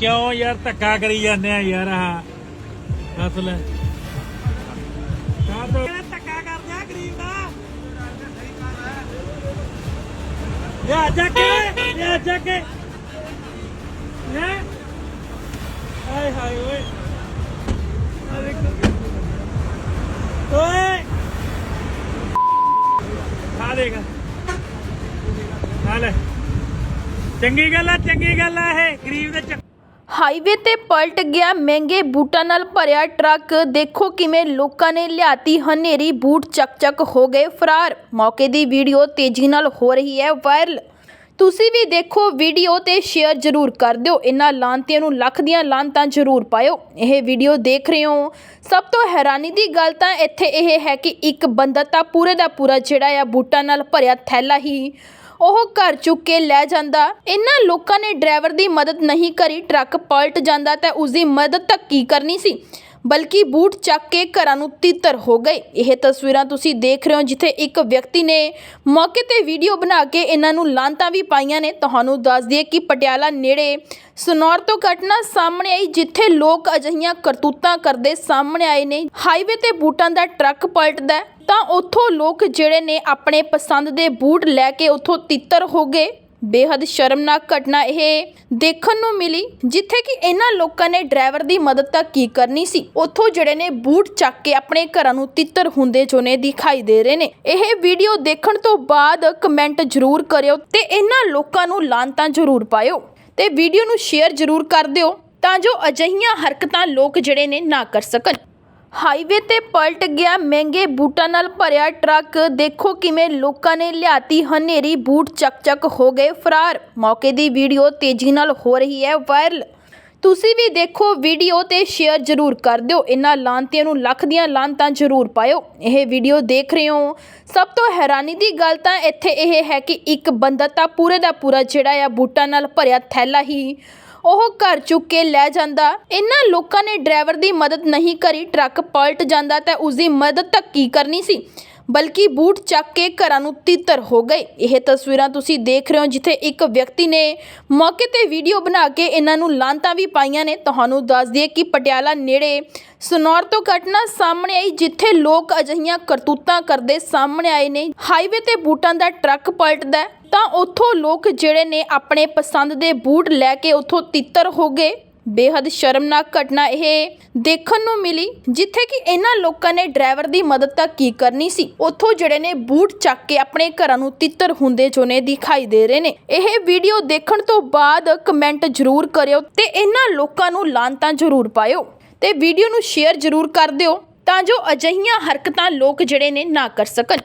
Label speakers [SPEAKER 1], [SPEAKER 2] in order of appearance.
[SPEAKER 1] ਕਿਉਂ ਯਾਰ ਧੱਕਾ ਕਰੀ ਜਾਂਦੇ ਆ ਯਾਰ ਆ ਦੱਸ ਲੈ ਕਾਹ ਤੋਂ ਧੱਕਾ ਕਰਦੇ ਆ ਗਰੀਬ ਦਾ ਲਿਆ ਚੱਕ ਲਿਆ ਚੱਕ ਹੈ ਹਾਏ ਹਾਏ ਓਏ ਆ ਦੇਖੋ ਓਏ ਆ ਦੇਖ ਆ ਲੈ ਚੰਗੀ ਗੱਲ ਆ ਚੰਗੀ ਗੱਲ ਆ ਇਹ ਗਰੀਬ ਦੇ ਚ
[SPEAKER 2] ਹਾਈਵੇ ਤੇ ਪਲਟ ਗਿਆ ਮਹਿੰਗੇ ਬੂਟਾਂ ਨਾਲ ਭਰਿਆ ਟਰੱਕ। ਦੇਖੋ ਕਿਵੇਂ ਲੋਕਾਂ ਨੇ ਲਿਆਤੀ ਹਨੇਰੀ, ਬੂਟ ਚੱਕ ਚੱਕ ਹੋ ਗਏ ਫਰਾਰ। ਮੌਕੇ ਦੀ ਵੀਡੀਓ ਤੇਜ਼ੀ ਨਾਲ ਹੋ ਰਹੀ ਹੈ ਵਾਇਰਲ। ਤੁਸੀਂ ਵੀ ਦੇਖੋ ਵੀਡੀਓ ਤੇ ਸ਼ੇਅਰ ਜ਼ਰੂਰ ਕਰ ਦਿਓ। ਇਹਨਾਂ ਲਾਂਤੀਆਂ ਨੂੰ ਲੱਖ ਦੀਆਂ ਲਾਂਤਾਂ ਜ਼ਰੂਰ ਪਾਇਓ। ਇਹ ਵੀਡੀਓ ਦੇਖ ਰਹੇ ਹੋ। ਸਭ ਤੋਂ ਹੈਰਾਨੀ ਦੀ ਗੱਲ ਤਾਂ ਇੱਥੇ ਇਹ ਹੈ ਕਿ ਇੱਕ ਬੰਦਾ ਤਾਂ ਪੂਰੇ ਦਾ ਪੂਰਾ ਜਿਹੜਾ ਆ ਬੂਟਾਂ ਨਾਲ ਭਰਿਆ ਥੈਲਾ ਹੀ ਉਹ ਘਰ ਚੁੱਕ ਕੇ ਲੈ ਜਾਂਦਾ। ਇਹਨਾਂ ਲੋਕਾਂ ਨੇ ਡਰਾਈਵਰ ਦੀ ਮਦਦ ਨਹੀਂ ਕਰੀ, ਟਰੱਕ ਪਲਟ ਜਾਂਦਾ ਤਾਂ ਉਸ ਦੀ ਮਦਦ ਤਾਂ ਕੀ ਕਰਨੀ ਸੀ? ਬਲਕਿ ਬੂਟ ਚੱਕ ਕੇ ਘਰਾਂ ਨੂੰ ਤਿੱਤਰ ਹੋ ਗਏ। ਇਹ ਤਸਵੀਰਾਂ ਤੁਸੀਂ ਦੇਖ ਰਹੇ ਹੋ, ਜਿੱਥੇ ਇੱਕ ਵਿਅਕਤੀ ਨੇ ਮੌਕੇ ਤੇ ਵੀਡੀਓ ਬਣਾ ਕੇ ਇਹਨਾਂ ਨੂੰ ਲਾਂਤਾਂ ਵੀ ਪਾਈਆਂ ਨੇ। ਤੁਹਾਨੂੰ ਦੱਸ ਦਈਏ ਕਿ ਪਟਿਆਲਾ ਨੇੜੇ ਸਨੌਰ ਤੋਂ ਘਟਨਾ ਸਾਹਮਣੇ ਆਈ, ਜਿੱਥੇ ਲੋਕ ਅਜਿਹੀਆਂ ਕਰਤੂਤਾਂ ਕਰਦੇ ਸਾਹਮਣੇ ਆਏ ਨੇ। ਹਾਈਵੇ ਤੇ ਬੂਟਾਂ ਦਾ ਟਰੱਕ ਪਲਟਦਾ ਤਾਂ ਉੱਥੋਂ ਲੋਕ ਜਿਹੜੇ ਨੇ ਆਪਣੇ ਪਸੰਦ ਦੇ ਬੂਟ ਲੈ ਕੇ ਉੱਥੋਂ ਤਿੱਤਰ ਹੋ ਗਏ। ਬੇਹੱਦ ਸ਼ਰਮਨਾਕ ਘਟਨਾ ਇਹ ਦੇਖਣ ਨੂੰ ਮਿਲੀ, ਜਿੱਥੇ ਕਿ ਇਹਨਾਂ ਲੋਕਾਂ ਨੇ ਡਰਾਈਵਰ ਦੀ ਮਦਦ ਤਾਂ ਕੀ ਕਰਨੀ ਸੀ? ਉੱਥੋਂ ਜਿਹੜੇ ਨੇ ਬੂਟ ਚੱਕ ਕੇ ਆਪਣੇ ਘਰਾਂ ਨੂੰ ਤਿੱਤਰ ਹੁੰਦੇ ਜੋਨੇ ਦਿਖਾਈ ਦੇ ਰਹੇ ਨੇ। ਇਹ ਵੀਡੀਓ ਦੇਖਣ ਤੋਂ ਬਾਅਦ ਕਮੈਂਟ ਜ਼ਰੂਰ ਕਰਿਓ ਤੇ ਇਹਨਾਂ ਲੋਕਾਂ ਨੂੰ ਲਾਂਤਾਂ ਜ਼ਰੂਰ ਪਾਇਓ ਤੇ ਵੀਡੀਓ ਨੂੰ ਸ਼ੇਅਰ ਜ਼ਰੂਰ ਕਰ ਦਿਓ ਤਾਂ ਜੋ ਅਜਿਹੀਆਂ ਹਰਕਤਾਂ ਲੋਕ ਜਿਹੜੇ ਨੇ ਨਾ ਕਰ ਸਕਣ। ਹਾਈਵੇ ਤੇ ਪਲਟ ਗਿਆ ਮਹਿੰਗੇ ਬੂਟਾਂ ਨਾਲ ਭਰਿਆ ਟਰੱਕ। ਦੇਖੋ ਕਿਵੇਂ ਲੋਕਾਂ ਨੇ ਲਿਆਤੀ ਹਨੇਰੀ, ਬੂਟ ਚੱਕ ਚੱਕ ਹੋ ਗਏ ਫਰਾਰ। ਮੌਕੇ ਦੀ ਵੀਡੀਓ ਤੇਜ਼ੀ ਨਾਲ ਹੋ ਰਹੀ ਹੈ ਵਾਇਰਲ। ਤੁਸੀਂ ਵੀ ਦੇਖੋ ਵੀਡੀਓ ਤੇ ਸ਼ੇਅਰ ਜ਼ਰੂਰ ਕਰ ਦਿਓ। ਇਹਨਾਂ ਲਾਂਤੀਆਂ ਨੂੰ ਲੱਖ ਦੀਆਂ ਲਾਂਤਾਂ ਜ਼ਰੂਰ ਪਾਇਓ। ਇਹ ਵੀਡੀਓ ਦੇਖ ਰਹੇ ਹੋ। ਸਭ ਤੋਂ ਹੈਰਾਨੀ ਦੀ ਗੱਲ ਤਾਂ ਇੱਥੇ ਇਹ ਹੈ ਕਿ ਇੱਕ ਬੰਦਾ ਤਾਂ ਪੂਰੇ ਦਾ ਪੂਰਾ ਜਿਹੜਾ ਆ ਬੂਟਾਂ ਨਾਲ ਭਰਿਆ ਥੈਲਾ ਹੀ ਉਹ ਘਰ ਚੁੱਕ ਕੇ ਲੈ ਜਾਂਦਾ। ਇਹਨਾਂ ਲੋਕਾਂ ਨੇ ਡਰਾਈਵਰ ਦੀ ਮਦਦ ਨਹੀਂ ਕਰੀ, ਟਰੱਕ ਪਲਟ ਜਾਂਦਾ ਤਾਂ ਉਸਦੀ ਮਦਦ ਤਾਂ ਕੀ ਕਰਨੀ ਸੀ? ਬਲਕਿ ਬੂਟ ਚੱਕ ਕੇ ਘਰਾਂ ਨੂੰ ਤਿੱਤਰ ਹੋ ਗਏ। ਇਹ ਤਸਵੀਰਾਂ ਤੁਸੀਂ ਦੇਖ ਰਹੇ ਹੋ, ਜਿੱਥੇ ਇੱਕ ਵਿਅਕਤੀ ਨੇ ਮੌਕੇ ਤੇ ਵੀਡੀਓ ਬਣਾ ਕੇ ਇਹਨਾਂ ਨੂੰ ਲਾਂਤਾਂ ਵੀ ਪਾਈਆਂ ਨੇ। ਤੁਹਾਨੂੰ ਦੱਸ ਦਈਏ ਕਿ ਪਟਿਆਲਾ ਨੇੜੇ ਸਨੌਰ ਤੋਂ ਘਟਨਾ ਸਾਹਮਣੇ ਆਈ, ਜਿੱਥੇ ਲੋਕ ਅਜਿਹੀਆਂ ਕਰਤੂਤਾਂ ਕਰਦੇ ਸਾਹਮਣੇ ਆਏ ਨੇ। ਹਾਈਵੇ ਤੇ ਬੂਟਾਂ ਦਾ ਟਰੱਕ ਪਲਟਦਾ ਤਾਂ ਉੱਥੋਂ ਲੋਕ ਜਿਹੜੇ ਨੇ ਆਪਣੇ ਪਸੰਦ ਦੇ ਬੂਟ ਲੈ ਕੇ ਉੱਥੋਂ ਤਿੱਤਰ ਹੋ ਗਏ। ਬੇहद ਸ਼ਰਮਨਾਕ ਘਟਨਾ ਇਹ ਦੇਖਣ ਨੂੰ ਮਿਲੀ, ਜਿੱਥੇ ਕਿ ਇਹਨਾਂ ਲੋਕਾਂ ਨੇ ਡਰਾਈਵਰ ਦੀ ਮਦਦ ਤਾਂ ਕੀ ਕਰਨੀ ਸੀ? ਉੱਥੋਂ ਜਿਹੜੇ ਨੇ ਬੂਟ ਚੱਕ ਕੇ ਆਪਣੇ ਘਰਾਂ ਨੂੰ ਤਿੱਤਰ ਹੁੰਦੇ ਜੋਨੇ ਦਿਖਾਈ ਦੇ ਰਹੇ ਨੇ। ਇਹ ਵੀਡੀਓ ਦੇਖਣ ਤੋਂ ਬਾਅਦ ਕਮੈਂਟ ਜ਼ਰੂਰ ਕਰਿਓ ਤੇ ਇਹਨਾਂ ਲੋਕਾਂ ਨੂੰ ਲਾਂਤਾਂ ਜ਼ਰੂਰ ਪਾਇਓ। ਤੇ ਵੀਡੀਓ ਨੂੰ ਸ਼ੇਅਰ ਜ਼ਰੂਰ ਕਰ ਦਿਓ ਤਾਂ ਜੋ ਅਜਿਹੀਆਂ ਹਰਕਤਾਂ ਲੋਕ ਜਿਹੜੇ ਨੇ ਨਾ ਕਰ ਸਕਣ।